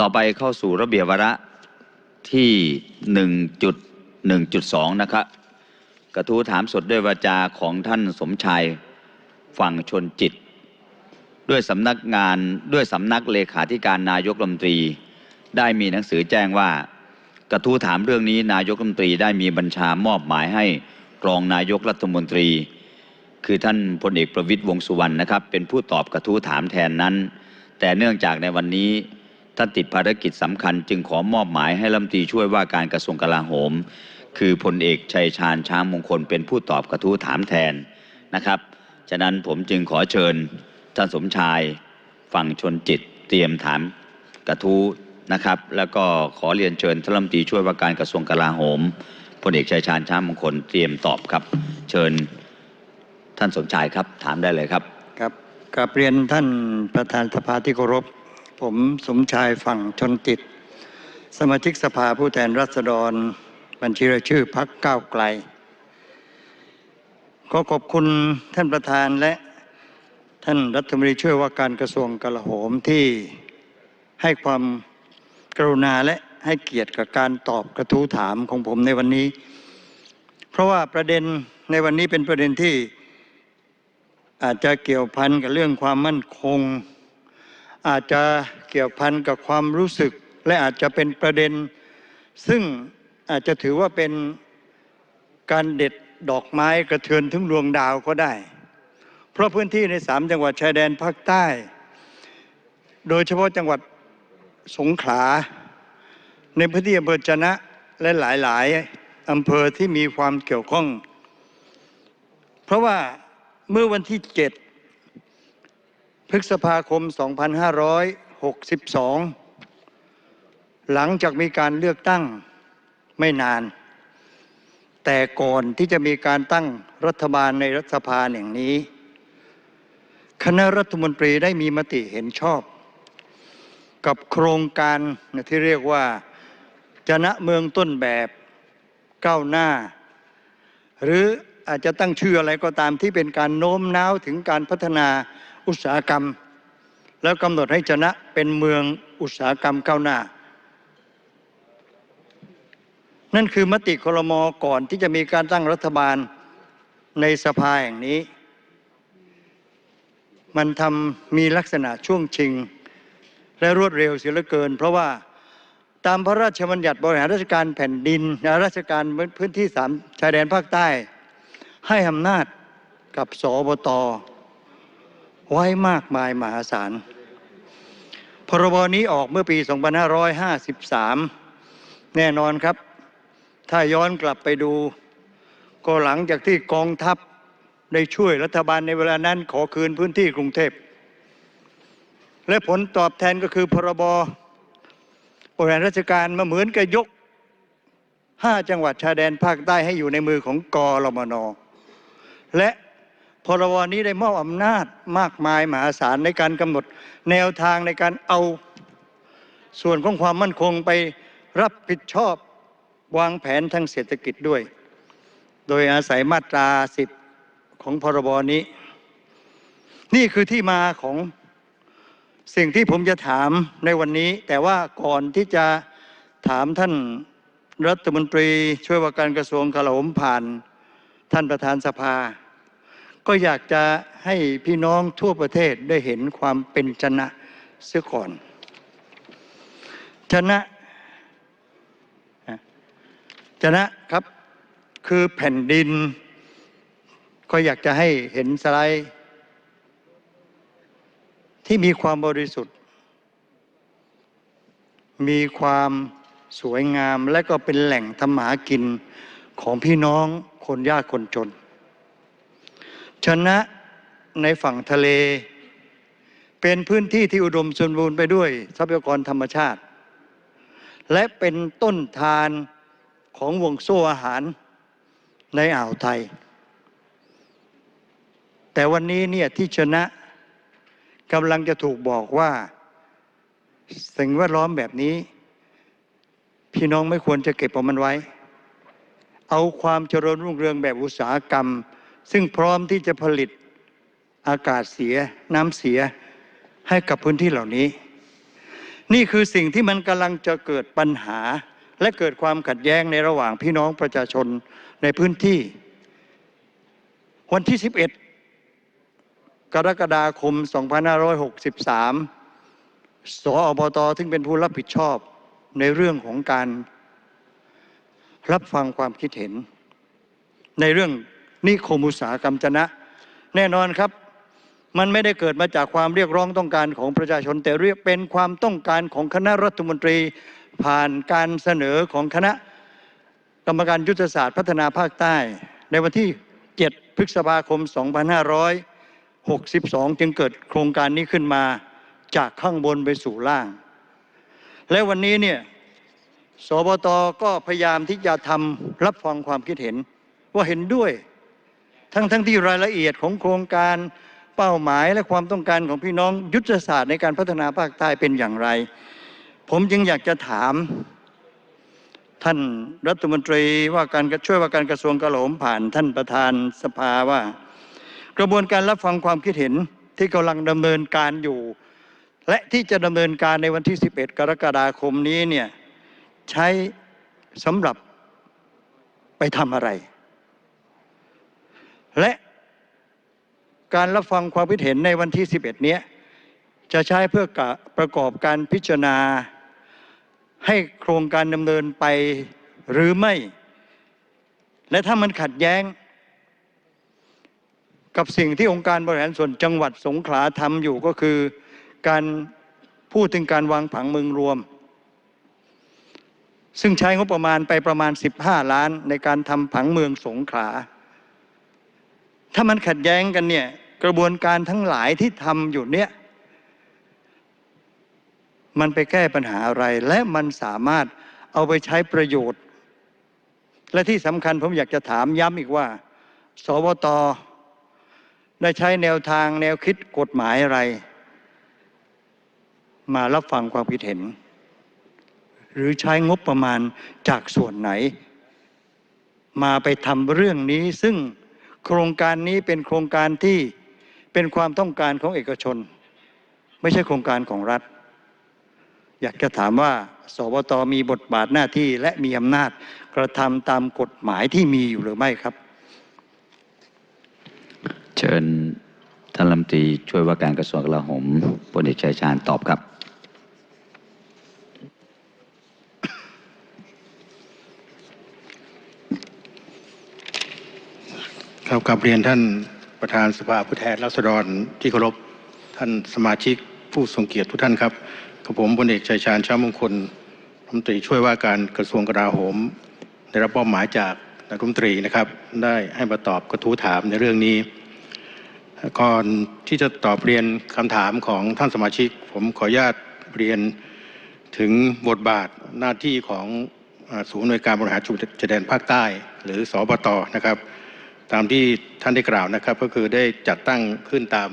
ต่อไปเข้าสู่ระเบียบวาระที่1.1.2นะครับกระทู้ถามสดด้วยวาจาของท่านสมชายฝั่งชนจิต ด้วยสำนักงานด้วยสำนักเลขาธิการนายกรัฐมนตรี ได้มีหนังสือแจ้งว่า กระทู้ถามเรื่องนี้นายกรัฐมนตรีได้มีบัญชามอบหมายให้รองนายกรัฐมนตรี คือท่านพลเอกประวิตยวงสุวรรณนะครับ เป็นผู้ตอบกระทู้ถามแทนนั้น แต่เนื่องจากในวันนี้ ท่านติดภารกิจสำคัญ จึงขอมอบหมายให้รัฐมตีช่วยว่าการกระทรวงกลาโหม คือพลเอกชัยชาญช้างมงคลเป็นผู้ตอบกระทู้ถามแทนนะครับ ฉะนั้นผมจึงขอเชิญท่านสมชายฝั่งชนจิตเตรียมถามกระทู้นะครับ แล้วก็ขอเรียนเชิญท่านรัฐมนตรีช่วยว่าการกระทรวงกลาโหมพลเอกชัยชาญช้างมงคลเตรียมตอบครับ เชิญท่านสมชายครับถามได้เลยครับ ครับกราบเรียนท่านประธานสภาที่เคารพ ผมสมชายฝั่งชนติด สมาชิกสภาผู้แทนราษฎร บัญชีรายชื่อพักก้าวไกล ขอขอบคุณท่านประธานและท่านรัฐมนตรีช่วยว่าการกระทรวงกลาโหมที่ให้ความกรุณาและให้เกียรติกับการตอบกระทู้ถามของผมในวันนี้ เพราะว่าประเด็นในวันนี้เป็นประเด็นที่อาจจะเกี่ยวพันกับเรื่องความมั่นคง อาจจะเกี่ยวพันกับความรู้สึก และอาจจะเป็นประเด็น ซึ่งอาจจะถือว่าเป็นการเด็ดดอกไม้กระเทือนถึงดวงดาวก็ได้ เพราะพื้นที่ในสามจังหวัดชายแดนภาคใต้ โดยเฉพาะจังหวัดสงขลา ในพื้นที่อำเภอจนะและหลาย ๆ อำเภอที่มีความเกี่ยวข้อง เพราะว่าเมื่อวันที่7 พฤษภาคม2562หลังจากมีการเลือกตั้งไม่นานแต่ก่อนที่จะมีการตั้งรัฐบาลในรัฐสภาแห่งนี้ คณะรัฐมนตรีได้มีมติเห็นชอบ กับโครงการที่เรียกว่าจนะเมืองต้นแบบก้าวหน้า หรืออาจจะตั้งชื่ออะไรก็ตามที่เป็นการโน้มน้าวถึงการพัฒนา อุตสาหกรรม แล้วกำหนดให้ชนะเป็นเมืองอุตสาหกรรมก้าวหน้า นั่นคือมติคลมก่อนที่จะมีการตั้งรัฐบาลในสภาแห่งนี้ มันทำมีลักษณะช่วงชิง และรวดเร็วเสียเหลือเกิน เพราะว่าตามพระราชบัญญัติบริหารราชการแผ่นดินและราชการพื้นที่สามชายแดนภาคใต้ ให้อำนาจกับสบต ไว้มากมายมหาศาล พรบนี้ออกเมื่อปี 2553 แน่นอนครับ ถ้าย้อนกลับไปดู ก็หลังจากที่กองทัพได้ช่วยรัฐบาลในเวลานั้นขอคืนพื้นที่กรุงเทพ และผลตอบแทนก็คือพรบบริหารราชการมาเหมือนกับยกห้าจังหวัดชายแดนภาคใต้ให้อยู่ในมือของกรมนและ พรบนี้ได้มอบอำนาจมากมายมหาศาลในการกำหนดแนวทางในการเอาส่วนของความมั่นคงไปรับผิดชอบวางแผนทางเศรษฐกิจด้วย โดยอาศัยมาตราสิบของพรบนี้ นี่คือที่มาของสิ่งที่ผมจะถามในวันนี้ แต่ว่าก่อนที่จะถามท่านรัฐมนตรีช่วยว่าการกระทรวงกลาโหมผ่านท่านประธานสภา ก็อยากจะให้พี่น้องทั่วประเทศได้เห็นความเป็นชนะเสียก่อน ชนะชนะครับ คือแผ่นดิน ก็อยากจะให้เห็นสไลด์ ที่มีความบริสุทธิ์ มีความสวยงามและก็เป็นแหล่งทำหากินของพี่น้องคนยากคนจน ชนะในฝั่งทะเล เป็นพื้นที่ที่อุดมสมบูรณ์ไปด้วยทรัพยากรธรรมชาติ และเป็นต้นทานของวงโซ่อาหารในอ่าวไทย แต่วันนี้เนี่ยที่ชนะกำลังจะถูกบอกว่า สิ่งแวดล้อมแบบนี้ พี่น้องไม่ควรจะเก็บเอามันไว้ เอาความเจริญรุ่งเรืองแบบอุตสาหกรรม ซึ่งพร้อมที่จะผลิตอากาศเสียน้ำเสียให้กับพื้นที่เหล่านี้ นี่คือสิ่งที่มันกำลังจะเกิดปัญหา และเกิดความขัดแย้งในระหว่างพี่น้องประชาชนในพื้นที่ วันที่ 11 กรกฎาคม 2563 สอบตซึ่งเป็นผู้รับผิดชอบในเรื่องของการรับฟังความคิดเห็น ในเรื่อง นิคมอุตสาหกรรมจนะ แน่นอนครับ มันไม่ได้เกิดมาจากความเรียกร้องต้องการของประชาชนแต่เรียกเป็นความต้องการของคณะรัฐมนตรี ผ่านการเสนอของคณะกรรมการยุทธศาสตร์พัฒนาภาคใต้ ในวันที่ 7 พฤษภาคม 2562 จึงเกิดโครงการนี้ขึ้นมาจากข้างบนไปสู่ล่าง และวันนี้เนี่ยสบตก็พยายามที่จะทำรับฟังความคิดเห็นว่าเห็นด้วย ทั้งทั้งที่รายละเอียดของโครงการเป้าหมายและความต้องการของพี่น้องยุทธศาสตร์ในการพัฒนาภาคใต้เป็นอย่างไร ผมจึงอยากจะถาม ท่านรัฐมนตรีว่าการช่วยว่าการกระทรวงกลาโหมผ่านท่านประธานสภาว่า กระบวนการรับฟังความคิดเห็นที่กำลังดำเนินการอยู่ และที่จะดำเนินการในวันที่ 11 กรกฎาคมนี้เนี่ยใช้สำหรับไปทำอะไร และการรับฟังความคิดเห็นในวันที่11เนี้ยจะใช้เพื่อกะประกอบการพิจารณาให้โครงการดำเนินไปหรือไม่ และถ้ามันขัดแย้ง กับสิ่งที่องค์การบริหารส่วนจังหวัดสงขลาทำอยู่ก็คือการพูดถึงการวางผังเมืองรวม ซึ่งใช้งบประมาณไปประมาณ 15 ล้านในการทำผังเมืองสงขลา ถ้ามันขัดแย้งกันเนี่ยกระบวนการทั้งหลายที่ทำอยู่เนี่ยมันไปแก้ปัญหาอะไร และมันสามารถเอาไปใช้ประโยชน์ และที่สำคัญผมอยากจะถามย้ำอีกว่า สวตได้ใช้แนวทางแนวคิดกฎหมายอะไร มารับฟังความคิดเห็น หรือใช้งบประมาณจากส่วนไหน มาไปทำเรื่องนี้ซึ่ง โครงการนี้เป็นโครงการที่เป็นความต้องการของเอกชน ไม่ใช่โครงการของรัฐ อยากจะถามว่า สวตมีบทบาทหน้าที่และมีอำนาจกระทำตามกฎหมายที่มีอยู่หรือไม่ครับ เชิญท่านรัฐมนตรีช่วยว่าการกระทรวงกลาโหมพลเอกชัยชาญตอบครับ ครับกลับเรียนท่านประธานสภาผู้แทนราษฎรที่เคารพท่านสมาชิกผู้ทรงเกียรติทุกท่านครับกับผมพลเอกชัยชาญช้ามงคลรัฐมนตรีช่วยว่าการกระทรวงกลาโหม ได้รับมอบหมายจากนายกรัฐมนตรีนะครับ ได้ให้มาตอบกระทู้ถามในเรื่องนี้ ก่อนที่จะตอบเรียนคำถามของท่านสมาชิก ผมขออนุญาตเรียนถึงบทบาทหน้าที่ของศูนย์อำนวยการบริหารจุดชายแดนภาคใต้ หรือสอบตนะครับ ตามที่ท่านได้กล่าวนะครับ ก็คือได้จัดตั้งขึ้นตาม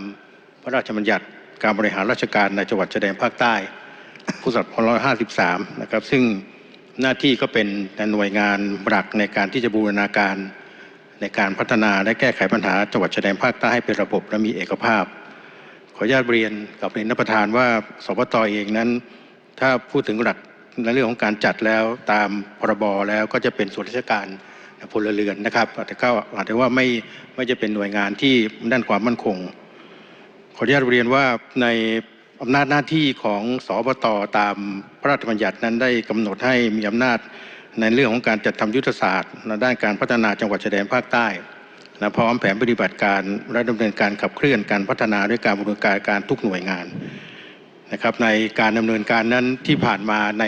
พระราชบัญญัติการบริหารราชการในจังหวัดชายแดนภาคใต้พุทธศักราช2553 นะครับ ซึ่งหน้าที่ก็เป็นหน่วยงานหลักในการที่จะบูรณาการในการพัฒนาและแก้ไขปัญหาจังหวัดชายแดนภาคใต้ให้เป็นระบบและมีเอกภาพ ขออนุญาตเรียนกับเรียนนประธานว่าสปตเองนั้น ถ้าพูดถึงหลักในเรื่องของการจัดแล้วตามพรบแล้วก็จะเป็นส่วนราชการ พลเรือนนะครับแต่ก็อาจจะว่าไม่ไม่จะเป็นหน่วยงานที่ด้านความมั่นคง ขออนุญาตเรียนว่าในอำนาจหน้าที่ของสอบตตามพระราชบัญญัตินั้นได้กำหนดให้มีอำนาจในเรื่องของการจัดทำยุทธศาสตร์ในด้านการพัฒนาจังหวัดชายแดนภาคใต้และพร้อมแผนปฏิบัติการและดำเนินการขับเคลื่อนการพัฒนาด้วยการบูรณาการการทุกหน่วยงานนะครับในการดำเนินการนั้นที่ผ่านมาใน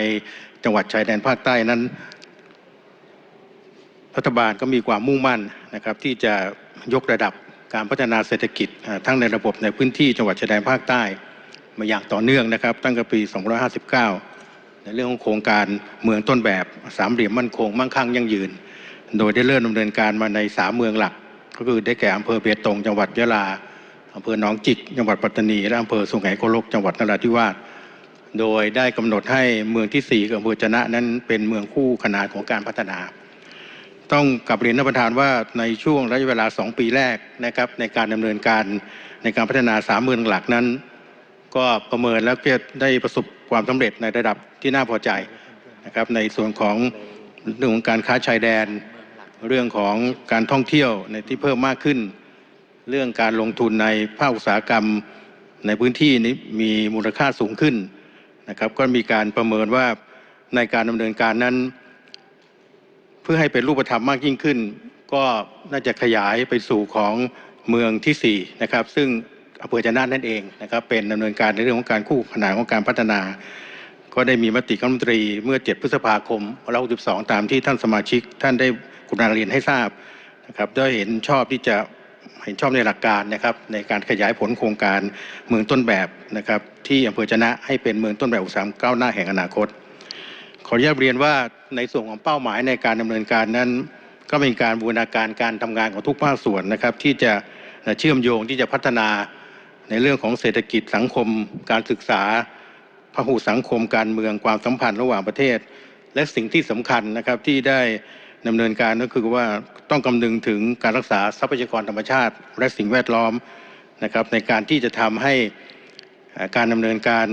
จังหวัดชายแดนภาคใต้นั้น รัฐบาลก็มีความมุ่งมั่นนะครับที่จะยกระดับการพัฒนาเศรษฐกิจทั้งในระบบในพื้นที่จังหวัดชายแดนภาคใต้ มาอย่างต่อเนื่องนะครับ ตั้งแต่ปี 2559 ในเรื่องของโครงการเมืองต้นแบบสามเหลี่ยมมั่นคงมั่งคั่งยั่งยืน โดยได้เริ่มดำเนินการมาในสามเมืองหลัก ก็คือได้แก่อำเภอเบตงจังหวัดยะลาอำเภอหนองจิกจังหวัดปัตตานีและอำเภอสุไหงโกลกจังหวัดนราธิวาสโดยได้กำหนดให้เมืองที่สี่อำเภอจนะนั้นเป็นเมืองคู่ขนานของการพัฒนา ต้องกลับเรียนท่านประธานว่าในช่วงระยะเวลา 2 ปีแรกนะครับในการดำเนินการในการพัฒนาสามเมืองหลักนั้น ก็ประเมินแล้วก็ได้ประสบความสำเร็จในระดับที่น่าพอใจนะครับในส่วนของเรื่องของการค้าชายแดน เรื่องของการท่องเที่ยวในที่เพิ่มมากขึ้น เรื่องการลงทุนในภาคอุตสาหกรรมในพื้นที่นี้มีมูลค่าสูงขึ้นนะครับก็มีการประเมินว่าในการดำเนินการนั้น พื่อให้เป็นรูปธรรมมากยิ่งขึ้น ก็น่าจะขยายไปสู่ของเมืองที่4นะครับซึ่งอำเภอจะนาทนั่นเองนะครับเป็นดำเนินการในเรื่องของการคู่ขนานของการพัฒนา ก็ได้มีมติคณะรัฐมนตรีเมื่อ 7 พฤษภาคม2562ตามที่ท่านสมาชิก ท่านได้กรุณาเรียนให้ทราบนะครับได้เห็นชอบที่จะเห็นชอบในหลักการนะครับในการขยายผลโครงการเมืองต้นแบบนะครับที่อำเภอจะนะให้เป็นเมืองต้นแบบอุตสาหกรรมก้าวหน้าแห่งอนาคต ขออนุญาตเรียนว่าในส่วนของเป้าหมายในการดำเนินการนั้น ก็เป็นการบูรณาการการทำงานของทุกภาคส่วนนะครับ ที่จะเชื่อมโยงที่จะพัฒนาในเรื่องของเศรษฐกิจสังคม การศึกษาพหุสังคมการเมืองความสัมพันธ์ระหว่างประเทศ และสิ่งที่สำคัญนะครับที่ได้ดำเนินการก็คือว่าต้องคำนึงถึงการรักษาทรัพยากรธรรมชาติ และสิ่งแวดล้อมนะครับในการที่จะทำให้การดำเนินการ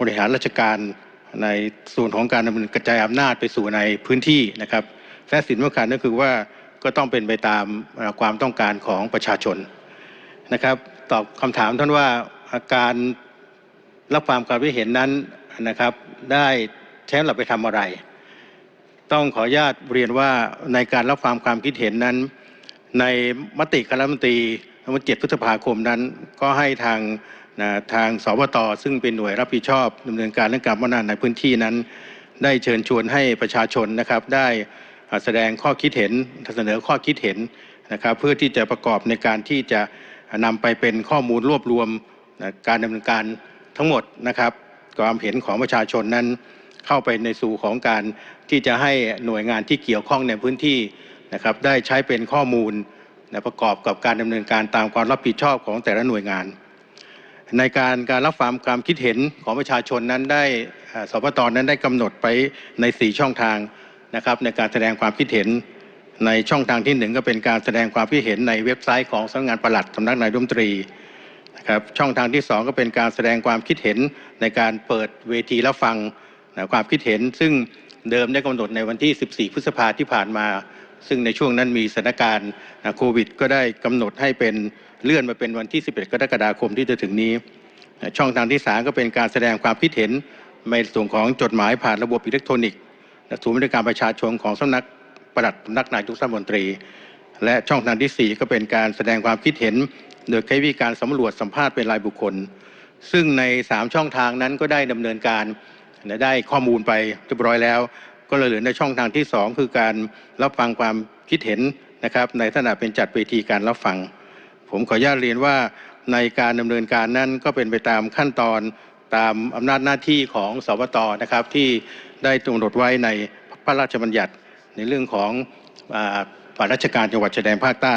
บริหารราชการ ในส่วนของการดำเนินกระจายอำนาจไปสู่ในพื้นที่นะครับและสิ่งสำคัญก็คือว่าก็ต้องเป็นไปตามความต้องการของประชาชนนะครับ ตอบคำถามท่านว่าการรับความความคิดเห็นนั้นนะครับ ได้ใช้เราไปทำอะไร ต้องขออนุญาตเรียนว่าในการรับฟังความคิดเห็นนั้น ในมติคณะมนตรีวันที่7พฤษภาคมนั้น ก็ให้ทาง นะทางสวตซึ่งเป็นหน่วยรับผิดชอบดำเนินการเรื่องการพัฒนาในพื้นที่นั้น ได้เชิญชวนให้ประชาชนนะครับ ได้แสดงข้อคิดเห็นเสนอข้อคิดเห็นนะครับเพื่อที่จะประกอบในการที่จะนำไปเป็นข้อมูลรวบรวมนะการดำเนินการทั้งหมดนะครับความเห็นของประชาชนนั้น เข้าไปในสู่ของการที่จะให้หน่วยงานที่เกี่ยวข้องในพื้นที่นะครับได้ใช้เป็นข้อมูลนะประกอบกับการดำเนินการตามความรับผิดชอบของแต่ละหน่วยงาน ในการการรับฟังความคิดเห็นของประชาชนนั้นได้สปตนั้นได้กำหนดไปใน 4 ช่องทางนะครับในการแสดงความคิดเห็นในช่องทางที่หนึ่งก็เป็นการแสดงความคิดเห็นในเว็บไซต์ของสำนักงานปลัดสำนักนายรัฐมนตรีนะครับช่องทางที่สองก็เป็นการแสดงความคิดเห็นในการเปิดเวทีรับฟังนะความคิดเห็น ซึ่งเดิมได้กำหนดในวันที่ 14 พฤษภาที่ผ่านมา ซึ่งในช่วงนั้นมีสถานการณ์โควิด ก็ได้กำหนดให้เป็นเลื่อนมาเป็นวันที่ 11 กรกฎาคมที่จะถึงนี้ ช่องทางที่ 3 ก็เป็นการแสดงความคิดเห็นในส่วนของจดหมายผ่านระบบอิเล็กทรอนิกส์ศูนย์บริการประชาชนของสำนักปลัดสำนักนายกรัฐมนตรี และช่องทางที่ 4 ก็เป็นการแสดงความคิดเห็น โดยใช้วิธีการสำรวจสัมภาษณ์เป็นรายบุคคล ซึ่งใน 3 ช่องทางนั้นก็ได้ดำเนินการได้ข้อมูลไปเรียบร้อยแล้ว ก็เลยเหลือในช่องทางที่2คือการรับฟังความคิดเห็นนะครับ ในฐานะเป็นจัดเวทีการรับฟัง ผมขออนุญาตเรียนว่าในการดำเนินการนั้นก็เป็นไปตามขั้นตอนตามอำนาจหน้าที่ของสวตนะครับที่ได้กำหนดไว้ในพระราชบัญญัติในเรื่องของอาฝ่ายราชการจังหวัดชายแดนภาคใต้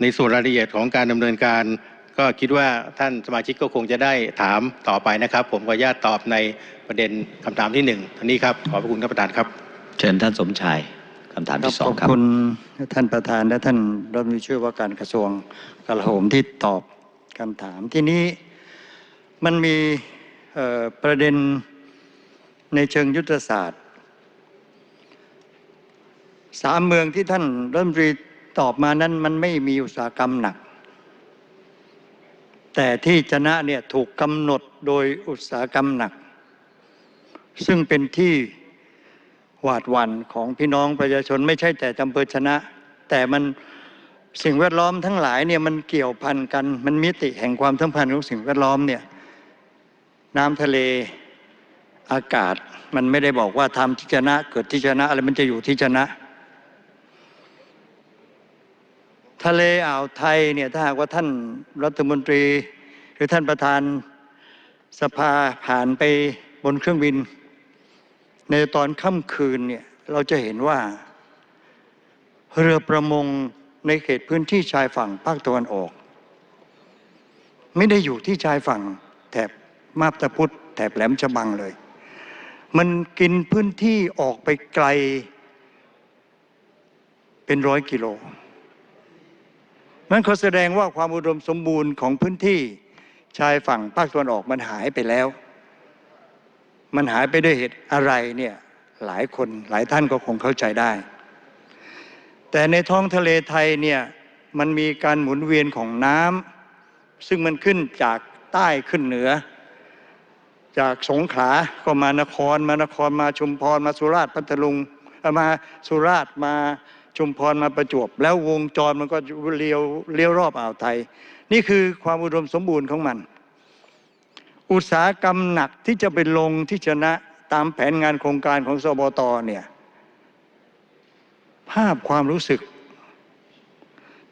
ในส่วนรายละเอียดของการดำเนินการ ก็คิดว่าท่านสมาชิกก็คงจะได้ถามต่อไปนะครับ ผมขออนุญาตตอบในประเด็นคำถามที่หนึ่งท่านนี้ครับขอบพระคุณท่านประธานครับ เชิญท่านสมชายคำถามที่สองขอบครับคุณท่านประธานและท่านรัฐมนตรีช่วยว่าการกระทรวงกลาโหมที่ตอบคำถามที่นี้มันมีเอ่อประเด็นในเชิงยุทธศาสตร์สามเมืองที่ท่านรัฐมนตรีตอบมานั้นมันไม่มีอุตสาหกรรมหนัก แต่ที่ชนะเนี่ยถูกกำหนดโดยอุตสาหกรรมหนัก ซึ่งเป็นที่หวาดหวั่นของพี่น้องประชาชนไม่ใช่แต่อำเภอชนะ แต่มันสิ่งแวดล้อมทั้งหลายเนี่ยมันเกี่ยวพันกัน มันมิติแห่งความสัมพันธ์ของสิ่งแวดล้อมเนี่ยน้ำทะเลอากาศมันไม่ได้บอกว่าทำที่ชนะ เกิดที่ชนะอะไรมันจะอยู่ที่ชนะ ทะเลอ่าวไทยเนี่ยถ้าหากว่าท่านรัฐมนตรี หรือท่านประธานสภาผ่านไปบนเครื่องบิน ในตอนค่ำคืนเนี่ยเราจะเห็นว่า เรือประมงในเขตพื้นที่ชายฝั่งภาคตะวันออก ไม่ได้อยู่ที่ชายฝั่งแถบมาบตาพุธแถบแหลมฉบังเลย มันกินพื้นที่ออกไปไกลเป็นร้อยกิโล นั้นเขาแสดงว่าความอุดมสมบูรณ์ของพื้นที่ชายฝั่งภาคตะวันออกมันหายไปแล้ว มันหายไปด้วยเหตุอะไรเนี่ยหลายคนหลายท่านก็คงเข้าใจได้ แต่ในท้องทะเลไทยเนี่ยมันมีการหมุนเวียนของน้ำซึ่งมันขึ้นจากใต้ขึ้นเหนือ จากสงขลาก็มานครมานครมาชุมพรมาสุราษฎร์พัทลุงมาสุราษฎร์มา ชุมพรมาประจวบ แล้ววงจรมันก็เลี้ยวเลี้ยวรอบอ่าวไทย นี่คือความอุดมสมบูรณ์ของมัน อุตสาหกรรมหนักที่จะไปลงที่ชนะตามแผนงานโครงการของสบตเนี่ยภาพความรู้สึก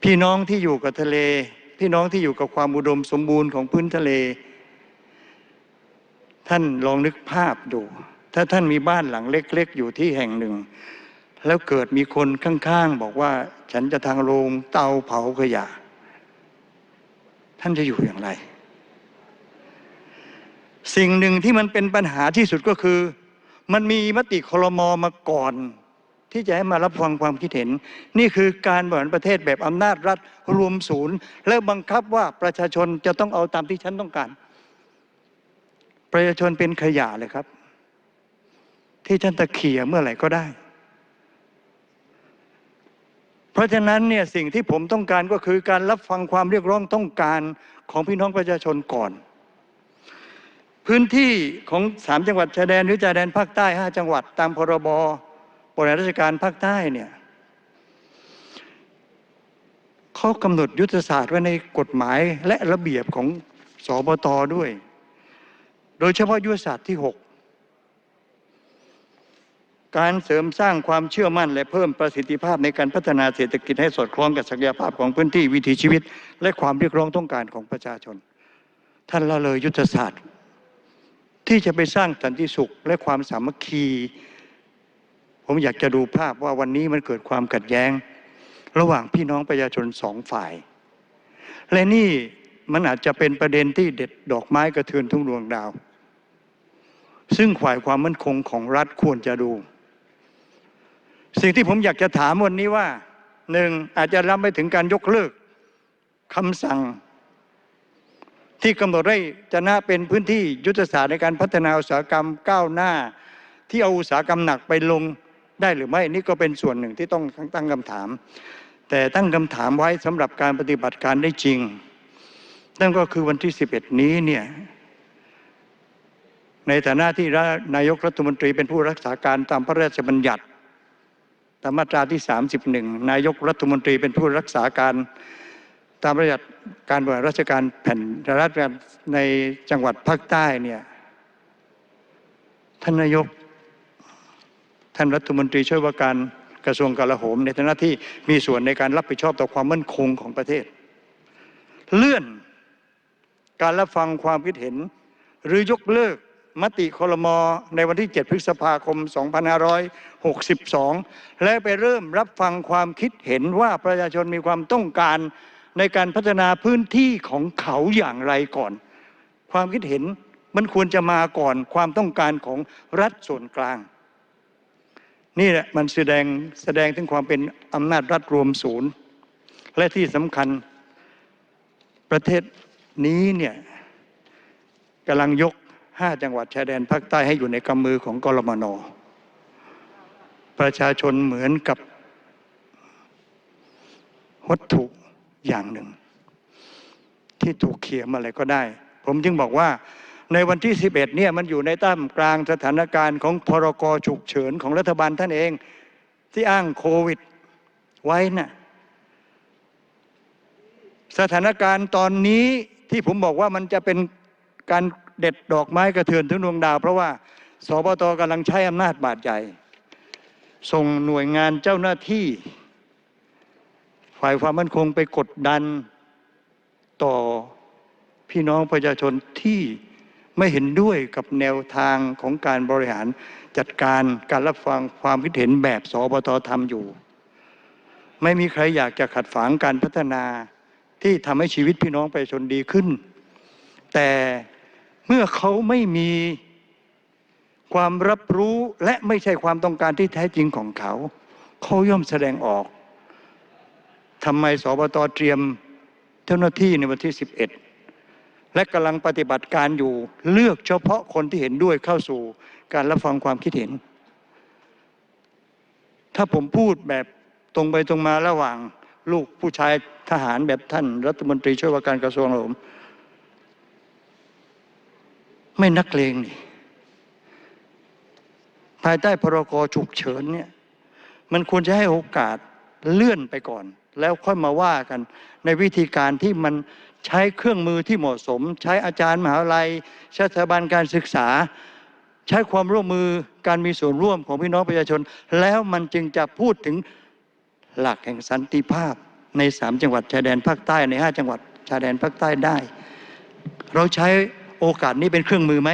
พี่น้องที่อยู่กับทะเล พี่น้องที่อยู่กับความอุดมสมบูรณ์ของพื้นทะเล ท่านลองนึกภาพดู ถ้าท่านมีบ้านหลังเล็ก ๆ อยู่ที่แห่งหนึ่ง แล้วเกิดมีคนข้างๆ บอกว่า ฉันจะทางโรงเตาเผาขยะ ท่านจะอยู่อย่างไร สิ่งหนึ่งที่มันเป็นปัญหาที่สุดก็คือ มันมีมติคลมอมาก่อน ที่จะให้มารับฟังความคิดเห็น นี่คือการบริหารประเทศแบบอำนาจรัฐรวมศูนย์ แล้วบังคับว่าประชาชนจะต้องเอาตามที่ฉันต้องการ ประชาชนเป็นขยะเลยครับ ที่ฉันตะเขี่ยเมื่อไหร่ก็ได้ ราะฉะนั้นเนี่ยสิ่งที่ผมต้องการก็คือการรับฟังความเรียกร้องต้องการของพี่น้องประชาชนก่อน พื้นที่ของสามจังหวัดชายแดนหรือชายแดนภาคใต้ห้าจังหวัดตามพรบบริหารราชการภาคใต้เนี่ยเขากำหนดยุทธศาสตร์ไว้ในกฎหมายและระเบียบของสบตด้วย โดยเฉพาะยุทธศาสตร์ที่ 6 การเสริมสร้างความเชื่อมั่นและเพิ่มประสิทธิภาพในการพัฒนาเศรษฐกิจให้สอดคล้องกับศักยภาพของพื้นที่วิถีชีวิต และความเรียกร้องต้องการของประชาชน ท่านละเลยยุทธศาสตร์ ที่จะไปสร้างสันติสุขและความสามัคคี ผมอยากจะดูภาพว่าวันนี้มันเกิดความขัดแย้ง ระหว่างพี่น้องประชาชนสองฝ่าย และนี่มันอาจจะเป็นประเด็นที่เด็ดดอกไม้กระเทือนทุ่งดวงดาว ซึ่งฝ่ายความมั่นคงของรัฐควรจะดู สิ่งที่ผมอยากจะถามวันนี้ว่าหนึ่งอาจจะรับไปถึงการยกเลิกคำสั่ง ที่กำหนดให้จะน่าเป็นพื้นที่ยุทธศาสตร์ในการพัฒนาอุตสาหกรรมก้าวหน้า ที่เอาอุตสาหกรรมหนักไปลงได้หรือไม่นี่ก็เป็นส่วนหนึ่งที่ต้องตั้งคำถาม แต่ตั้งคำถามไว้สำหรับการปฏิบัติการได้จริง นั่นก็คือวันที่ 11 นี้เนี่ยในฐานะที่นายกรัฐมนตรีเป็นผู้รักษาการตามพระราชบัญญัติ ตามมาตราที่ 31 นายกรัฐมนตรีเป็นผู้รักษาการตามประหยัดการบริหารราชการแผ่นรัฐในจังหวัดภาคใต้เนี่ยท่านนายก ท่านรัฐมนตรีช่วยว่าการกระทรวงกลาโหม ในฐานะที่มีส่วนในการรับผิดชอบต่อความมั่นคงของประเทศ เลื่อนการรับฟังความคิดเห็น หรือยกเลิก มติคลมในวันที่7พฤษภาคม 2562 และไปเริ่มรับฟังความคิดเห็นว่าประชาชนมีความต้องการในการพัฒนาพื้นที่ของเขาอย่างไรก่อน ความคิดเห็นมันควรจะมาก่อนความต้องการของรัฐส่วนกลาง นี่แหละมันแสดงแสดงถึงความเป็นอำนาจรัฐรวมศูนย์ และที่สำคัญประเทศนี้เนี่ยกำลังยก ห้าจังหวัดชายแดนภาคใต้ให้อยู่ในกำมือของกรมน ประชาชนเหมือนกับวัตถุอย่างหนึ่ง ที่ถูกเขียมอะไรก็ได้ ผมจึงบอกว่าในวันที่ 11เนี่ยมันอยู่ในตั้มกลางสถานการณ์ของพรกฉุกเฉินของรัฐบาลท่านเอง ที่อ้างโควิดไว้น่ะสถานการณ์ตอนนี้ที่ผมบอกว่ามันจะเป็นการ เด็ดดอกไม้กระเทือนถึงดวงดาว เพราะว่าสบตกำลังใช้อำนาจบาดใหญ่ส่งหน่วยงานเจ้าหน้าที่ ฝ่ายความมั่นคงไปกดดันต่อพี่น้องประชาชนที่ไม่เห็นด้วยกับแนวทางของการบริหารจัดการการรับฟังความคิดเห็นแบบสบตทำอยู่ ไม่มีใครอยากจะขัดฝังการพัฒนาที่ทำให้ชีวิตพี่น้องประชาชนดีขึ้น แต่ เมื่อเขาไม่มีความรับรู้และไม่ใช่ความต้องการที่แท้จริงของเขา เขาย่อมแสดงออกทำไมสบตเตรียมเจ้าหน้าที่ในวันที่ 11 และกำลังปฏิบัติการอยู่เลือกเฉพาะคนที่เห็นด้วยเข้าสู่การรับฟังความคิดเห็น ถ้าผมพูดแบบตรงไปตรงมาระหว่างลูกผู้ชายทหารแบบท่านรัฐมนตรีช่วยว่าการกระทรวงผม ไม่นักเลงนี่ภายใต้พรกฉุกเฉินเนี่ยมันควรจะให้โอกาสเลื่อนไปก่อน แล้วค่อยมาว่ากันในวิธีการที่มันใช้เครื่องมือที่เหมาะสม ใช้อาจารย์มหาวิทยาลัยใช้สถาบันการศึกษา ใช้ความร่วมมือการมีส่วนร่วมของพี่น้องประชาชน แล้วมันจึงจะพูดถึงหลักแห่งสันติภาพในสามจังหวัดชายแดนภาคใต้ในห้าจังหวัดชายแดนภาคใต้ได้ เราใช้ โอกาสนี้เป็นเครื่องมือไหม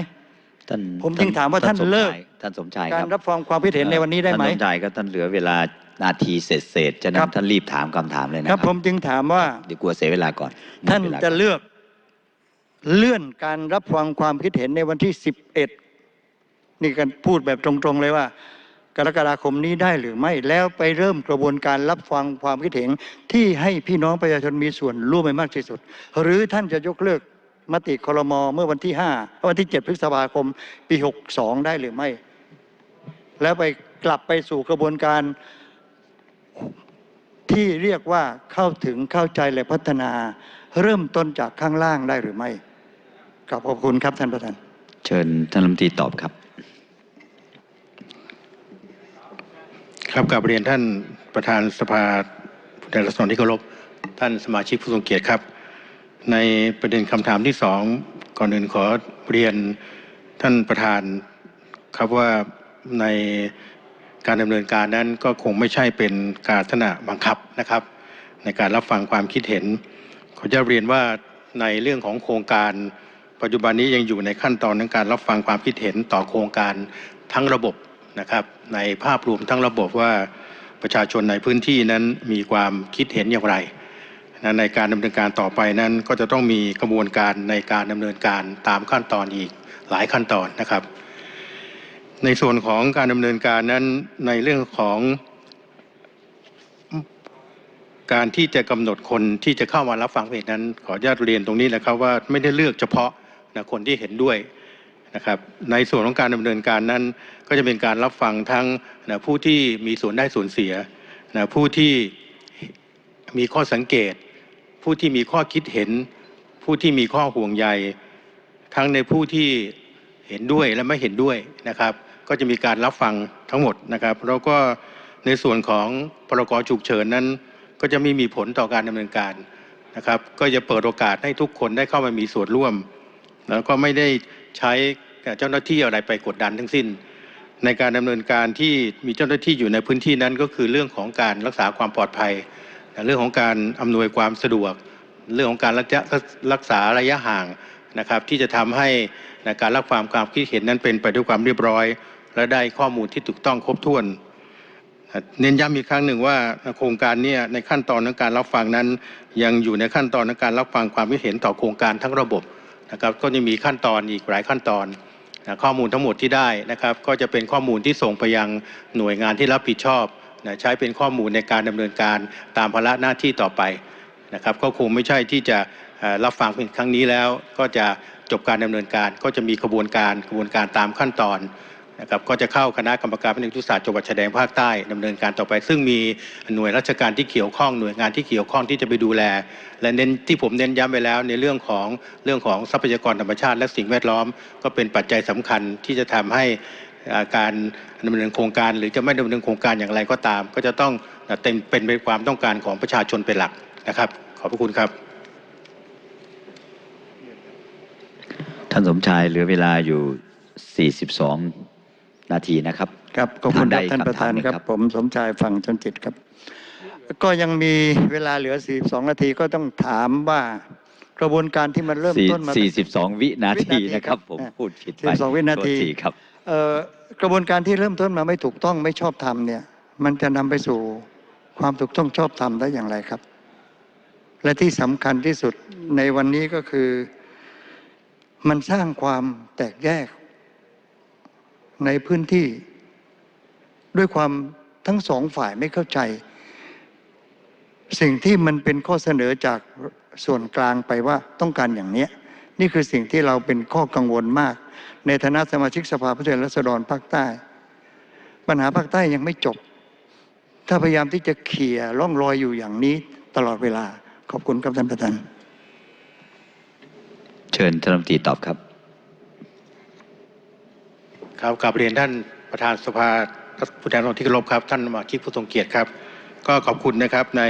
ท่านผมจึงถามว่าท่านสชยเลิก ท่านสมชายการครับรับฟังความคิดเห็นในวันนี้ได้ไหมท่านสมชายก็ท่านเหลือเวลานาทีเศษเศษๆฉะนั้ครันบท่านรีบถามคำถามเลยนะคครัรับบผมจึงถามว่าเดี๋ยวกลัวเสียเวลาก่อน ท่านหมดเวลจะก่อเลือก เลื่อนการรับฟังความคิดเห็นในวันที่11นี่กันพูดแบบตรงๆเลยว่า กรกฎาคมนี้ได้หรือไม่แล้วไปเริ่มกระบวนการรับฟังความคิดเห็นที่ให้พี่น้องประชาชนมีส่วนร่วมไปมากที่สุด หรือท่านจะยกเลิก มติครมเมื่อวันที่5วันที่ 7 พฤษภาคม ปี 62 ได้หรือไม่ แล้วไปกลับไปสู่กระบวนการที่เรียกว่าเข้าถึงเข้าใจและพัฒนา เริ่มต้นจากข้างล่างได้หรือไม่ขอบขอบคุณครับท่านประธาน เชิญท่านรัฐมนตรีตอบครับ ครับกับเรียนท่านประธานสภาผู้แทนราษฎรที่เคารพท่านสมาชิกผู้ทรงเกียรติครับ ในประเด็นคำถามที่สองก่อนอื่นขอเรียนท่านประธานครับว่าในการดำเนินการนั้นก็คงไม่ใช่เป็นการลักษณะบังคับนะครับ ในการรับฟังความคิดเห็น ขอจะเรียนว่าในเรื่องของโครงการ ปัจจุบันนี้ยังอยู่ในขั้นตอนของการรับฟังความคิดเห็นต่อโครงการทั้งระบบนะครับ ในภาพรวมทั้งระบบว่าประชาชนในพื้นที่นั้นมีความคิดเห็นอย่างไร ในการดำเนินการต่อไปนั้น ก็จะต้องมีกระบวนการในการดำเนินการตามขั้นตอนอีกหลายขั้นตอนนะครับ ในส่วนของการดำเนินการนั้นในเรื่องของการที่จะกำหนดคนที่จะเข้ามารับฟังเพจนั้น ขออนุญาตเรียนตรงนี้นะครับว่าไม่ได้เลือกเฉพาะนะคนที่เห็นด้วยนะครับ ในส่วนของการดำเนินการนั้น ก็จะเป็นการรับฟังทั้งนะผู้ที่มีส่วนได้ส่วนเสียนะผู้ที่มีข้อสังเกต ผู้ที่มีข้อคิดเห็น ผู้ที่มีข้อห่วงใยทั้งในผู้ที่เห็นด้วยและไม่เห็นด้วยนะครับ ก็จะมีการรับฟังทั้งหมดนะครับแล้วก็ในส่วนของพรกฉุกเฉินนั้น ก็จะไม่มีผลต่อการดำเนินการนะครับ ก็จะเปิดโอกาสให้ทุกคนได้เข้ามามีส่วนร่วม แล้วก็ไม่ได้ใช้เจ้าหน้าที่อะไรไปกดดันทั้งสิ้น ในการดำเนินการที่มีเจ้าหน้าที่อยู่ในพื้นที่นั้นก็คือเรื่องของการรักษาความปลอดภัย เรื่องของการอำนวยความสะดวก เรื่องของการรักษาระยะห่างนะครับ ที่จะทำให้การรับฟังความคิดเห็นนั้นเป็นไปด้วยความเรียบร้อย และได้ข้อมูลที่ถูกต้องครบถ้วน เน้นย้ำอีกครั้งหนึ่งว่าโครงการนี้ในขั้นตอนของการรับฟังนั้น ยังอยู่ในขั้นตอนของการรับฟังความคิดเห็นต่อโครงการทั้งระบบนะครับ ก็จะมีขั้นตอนอีกหลายขั้นตอนข้อมูลทั้งหมดที่ได้นะครับ ก็จะเป็นข้อมูลที่ส่งไปยังหน่วยงานที่รับผิดชอบ ใช้เป็นข้อมูลในการดำเนินการตามภาระหน้าที่ต่อไปนะครับก็คงไม่ใช่ที่จะรับฟังเพียงครั้งนี้แล้ว ก็จะจบการดำเนินการก็จะมีกระบวนการกระบวนการตามขั้นตอนนะครับก็จะเข้าคณะกรรมการพัฒนายุทธศาสตร์จังหวัดชายแดนภาคใต้ดำเนินการต่อไป ซึ่งมีหน่วยราชการที่เกี่ยวข้องหน่วยงานที่เกี่ยวข้องที่จะไปดูแล และเน้นที่ผมเน้นย้ำไปแล้ว ในเรื่องของเรื่องของทรัพยากรธรรมชาติ และสิ่งแวดล้อม ก็เป็นปัจจัยสำคัญที่จะทำให้ การดำเนินโครงการหรือจะไม่ดำเนินโครงการอย่างไรก็ตาม ก็จะต้องเต็มเป็นไปความต้องการของประชาชนเป็นหลักนะครับ ขอบพระคุณครับ ท่านสมชายเหลือเวลาอยู่ 42 นาทีนะครับ ครับขอบคุณครับท่าท่านนใดประธานคำถามไหมครับครับ ผมสมชายฟังชนจิตครับ ก็ยังมีเวลาเหลือ 42 นาทีก็ต้องถามว่ากระบวนการที่มันเริ่มต้นมาสี่สิบสองวินาทีวินาทีนะครับครับผมอ่าพูดผิดไป42 วินาทีโษครับเอ่อ กระบวนการที่เริ่มต้นมาไม่ถูกต้องไม่ชอบธรรมเนี่ย มันจะนำไปสู่ความถูกต้องชอบธรรมได้อย่างไรครับ และที่สำคัญที่สุดในวันนี้ก็คือ มันสร้างความแตกแยก ในพื้นที่ ด้วยความทั้งสองฝ่ายไม่เข้าใจ สิ่งที่มันเป็นข้อเสนอจากส่วนกลางไปว่าต้องการอย่างเนี้ย นี่คือสิ่งที่เราเป็นข้อกังวลมาก ในฐานะสมาชิกสภาผู้แทนราษฎรภาคใต้ ปัญหาภาคใต้ยังไม่จบ ถ้าพยายามที่จะเขี่ยร่องรอยอยู่อย่างนี้ตลอดเวลา ขอบคุณครับท่านประธาน เชิญท่านรัฐมนตรีตอบครับ ครับกลับเรียนท่านประธานสภาผู้แทนราษฎรที่เคารพครับ ท่านสมาชิกผู้ทรงเกียรติครับ ก็ขอบคุณนะครับใน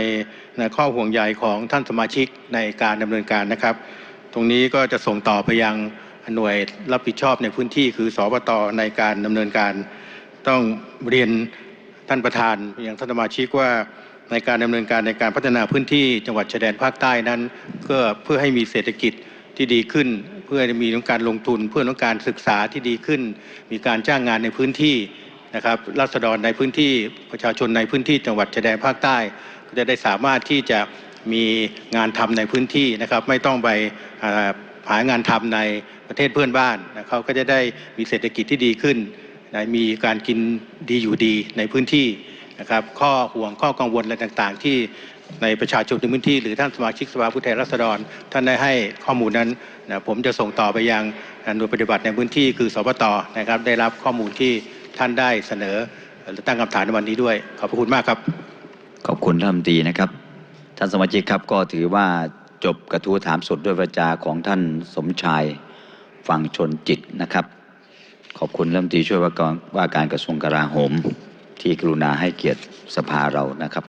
ในข้อห่วงใยของท่านสมาชิกในการดำเนินการนะครับ ตรงนี้ก็จะส่งต่อไปยังหน่วยรับผิดชอบในพื้นที่คือสบตในการดำเนินการ ต้องเรียนท่านประธานอย่างท่านสมาชิกว่าในการดำเนินการในการพัฒนาพื้นที่จังหวัดชายแดนภาคใต้นั้นก็เพื่อให้มีเศรษฐกิจที่ดีขึ้น เพื่อให้มีการลงทุน เพื่อต้องการศึกษาที่ดีขึ้น มีการจ้างงานในพื้นที่นะครับรัษฎรในพื้นที่ประชาชนในพื้นที่จังหวัดชายแดนภาคใต้ ก็จะได้สามารถที่จะ มีงานทำในพื้นที่นะครับ ไม่ต้องไปอ่าหางานทำในประเทศเพื่อนบ้านนะเขาก็จะได้มีเศรษฐกิจที่ดีขึ้นนะมีการกินดีอยู่ดีในพื้นที่นะครับ ข้อห่วงข้อกังวลอะไรต่างๆ ที่ในประชาชนในพื้นที่หรือท่านสมาชิกสภาผู้แทนราษฎร ท่านได้ให้ข้อมูลนั้นนะผมจะส่งต่อไปยังหน่วยปฏิบัติในพื้นที่คือสปตนะครับ ได้รับข้อมูลที่ท่านได้เสนอตั้งคำถามในวันนี้ด้วย ขอบพระคุณมากครับ ขอบคุณท่านรัฐมนตรีนะครับ ท่านสมาชิกครับก็ถือว่าจบกระทู้ถามสดด้วยวาจาของท่านสมชายฝั่งชนจิตนะครับ ขอบคุณรัฐมตีช่วยว่าการว่าการกระทรวงกลาโหม ที่กรุณาให้เกียรติสภาเรานะครับ